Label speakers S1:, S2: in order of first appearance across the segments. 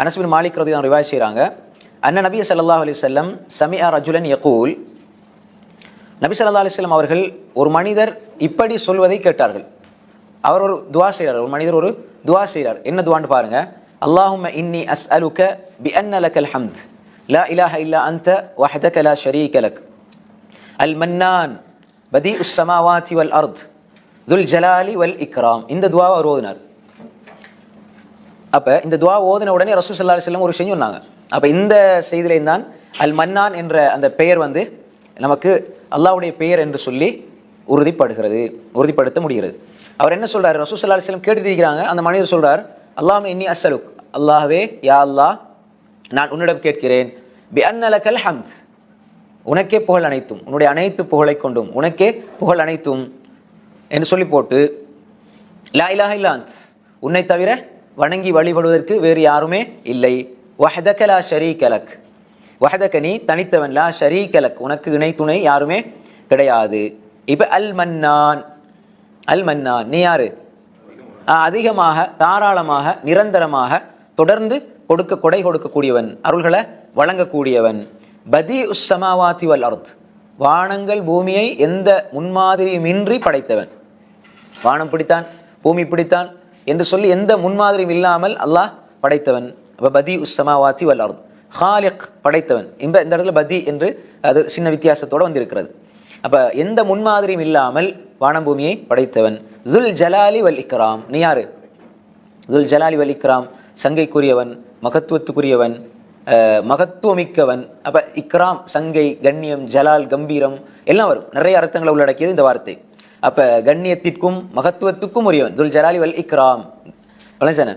S1: அனஸ்பின் மாலிக் ரதி தான் ரிவாய் செய்கிறாங்க அண்ணன் நபி சல்லா அலி செல்லம் சமியா ரஜுலன் யகூல். நபி சல்லா அலி செல்லம் அவர்கள் ஒரு மனிதர் இப்படி சொல்வதை கேட்டார்கள். அவர் ஒரு துவா செய்கிறார் ஒரு மனிதர் ஒரு துவா செய்கிறார் என்ன துவான்னு பாருங்க. அல்லாஹும் இன்னி அஸ் அலுக்க பி அன்ன அல் ஹம்த் லா இலாஹ இல்லா அந்த வஹதக லா ஷரீ கலக் அல் மன்னான் பதி உஸ் சமாவாத்தி வல் அர்த் துல் ஜலாலி வல் இக்ராம் இந்த துவாவை அவர் ஓதினார். அப்போ இந்த துவா ஓதின உடனே ரசூ சல்லா செல்லம் ஒரு விஷயம் சொன்னாங்க. அப்போ இந்த செய்தியிலையும் தான் அல் மன்னான் என்ற அந்த பெயர் வந்து நமக்கு அல்லாஹ்வுடைய பெயர் என்று சொல்லி உறுதிப்படுகிறது உறுதிப்படுத்த முடிகிறது. அவர் என்ன சொல்கிறார் ரசூ சல்லா செல்லம் கேட்டுட்டு இருக்கிறாங்க அந்த மனிதர் சொல்கிறார் அல்லாஹ் இன்னி அசலுக் அல்லாஹ்வே யா அல்லாஹ் நான் உன்னிடம் கேட்கிறேன். பி அன்னலக்கல் ஹம்த். உனக்கே புகழ் அனைத்தும் உன்னுடைய அனைத்து புகழை கொண்டும் உனக்கே புகழ் அனைத்தும் என்று சொல்லி போட்டு லா இலாஹ் இல்லாந்த் உன்னை தவிர வணங்கி வழிபடுவதற்கு வேறு யாருமே இல்லை. வஹதக லா ஷரீக வஹதக நீ தனித்தவன் லா ஷரீகலக் உனக்கு இணை துணை யாருமே கிடையாது. இப்ப அல் மன்னான் அல் மன்னான் நீ யாரு? ஆ, அதிகமாக தாராளமாக நிரந்தரமாக தொடர்ந்து கொடுக்க கொடை கொடுக்கக்கூடியவன் அருள்களை வழங்கக்கூடியவன். பதி உஸ்ஸமாவாத்தி வல் அர்த். வானங்கள் பூமியை எந்த முன்மாதிரியுமின்றி படைத்தவன். வானம் பிடித்தான் பூமி பிடித்தான் என்று சொல்லி எந்த முன்மாதிரியும் இல்லாமல் அல்லாஹ் படைத்தவன். அப்ப பதி உஸ் சமாவாத்தி வல் ஹாலிக் படைத்தவன். இந்த இந்த இடத்துல பதி என்று அது சின்ன வித்தியாசத்தோட வந்திருக்கிறது. அப்ப எந்த முன்மாதிரியும் இல்லாமல் வானபூமியை படைத்தவன். துல் ஜலாலி வல் இக்ராம். நீ யாரு? துல் ஜலாலி வல் இக்ராம். சங்கைக்குரியவன் மகத்துவத்துக்குரியவன் மகத்துவமிக்கவன். அப்ப இக்ராம் சங்கை கண்ணியம் ஜலால் கம்பீரம் எல்லாம் வரும். நிறைய அர்த்தங்களை உள்ளடக்கியது இந்த வார்த்தை. அப்ப கண்ணியத்திற்கும் மகத்துவத்துக்கும் உரியவன். துல் ஜலாலி வல் இக்ராம். விளைஞ்சன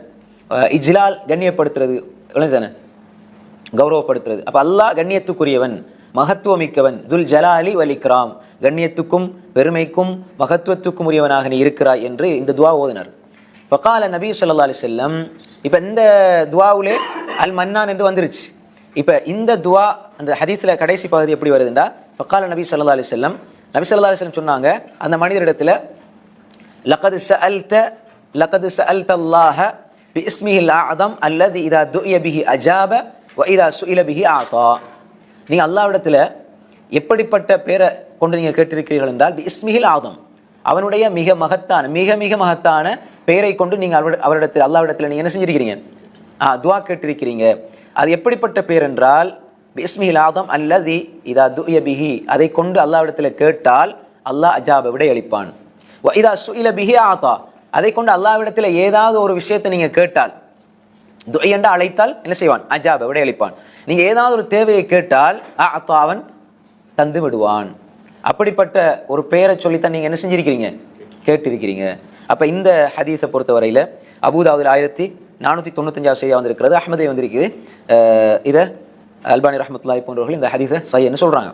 S1: இஜ்லால் கண்ணியப்படுத்துறது விளைஞ்சன கௌரவப்படுத்துறது. அப்ப அல்லாஹ் கண்ணியத்துக்குரியவன் மகத்துவமிக்கவன். துல் ஜலாலி வல் இக்ராம். கண்ணியத்துக்கும் பெருமைக்கும் மகத்துவத்துக்கும் உரியவனாக நீ இருக்கிறாய் என்று இந்த துவா ஓதினார். ஃபகால நபி சொல்லா அலி செல்லம் இப்போ இந்த துவாவுலே அல் மன்னான் என்று வந்துருச்சு. இப்போ இந்த துவா அந்த ஹதீஸ்ல கடைசி பகுதி எப்படி வருதுண்டா? ஃபக்கால நபி சொல்லா அலி செல்லம் நபிசல்லா அலிஸ்லம் சொன்னாங்க அந்த மனிதரிடத்தில் லக்கது ச அல்த லக்கது ச அல்தல்லாஹ பி இஸ்மிஹில் ஆதம் அல்லது இதா துய பிஹி அஜாப வ இதா சுயில பிஹி ஆதா நீங்கள் அல்லாவிடத்தில் எப்படிப்பட்ட பேரை கொண்டு நீங்கள் கேட்டிருக்கிறீர்கள் என்றால் பி இஸ்மிஹில் ஆதம் அவனுடைய மிக மகத்தான மிக மிக மகத்தான பெயரை கொண்டு நீங்கள் அவர் அவரிடத்தில் அல்லாவிடத்தில் நீங்கள் என்ன செஞ்சிருக்கிறீங்க? துவா கேட்டிருக்கிறீங்க. அது எப்படிப்பட்ட பேர் என்றால் பிஸ்மில் ஆதம் அல்லதி இதா துயபிஹி அதை கொண்டு அல்லாவிடத்தில் கேட்டால் அல்லாஹ் அஜாபை விடை அளிப்பான் இதா சுயில பிஹி ஆதா. அதை கொண்டு அல்லாவிடத்தில் ஏதாவது ஒரு விஷயத்தை நீங்கள் கேட்டால் துயண்டா அழைத்தால் என்ன செய்வான்? அஜாப விடையளிப்பான் நீங்கள் ஏதாவது ஒரு தேவையை கேட்டால் ஆத்தா அவன் தந்து விடுவான். அப்படிப்பட்ட ஒரு பெயரை சொல்லித்தான் நீங்கள் என்ன செஞ்சிருக்கிறீங்க? கேட்டிருக்கிறீங்க. அப்போ இந்த ஹதீஸை பொறுத்தவரையில் அபூதாவுதில் ஆயிரத்தி நானூற்றி தொண்ணூத்தஞ்சாவது செய்தியாக வந்திருக்கிறது அஹ்மதே வந்திருக்குது. இதை அல்பானி ரஹமத்துல்லாஹி போன்றவர்கள் இந்த ஹதீஸை என்ன சொல்றாங்க.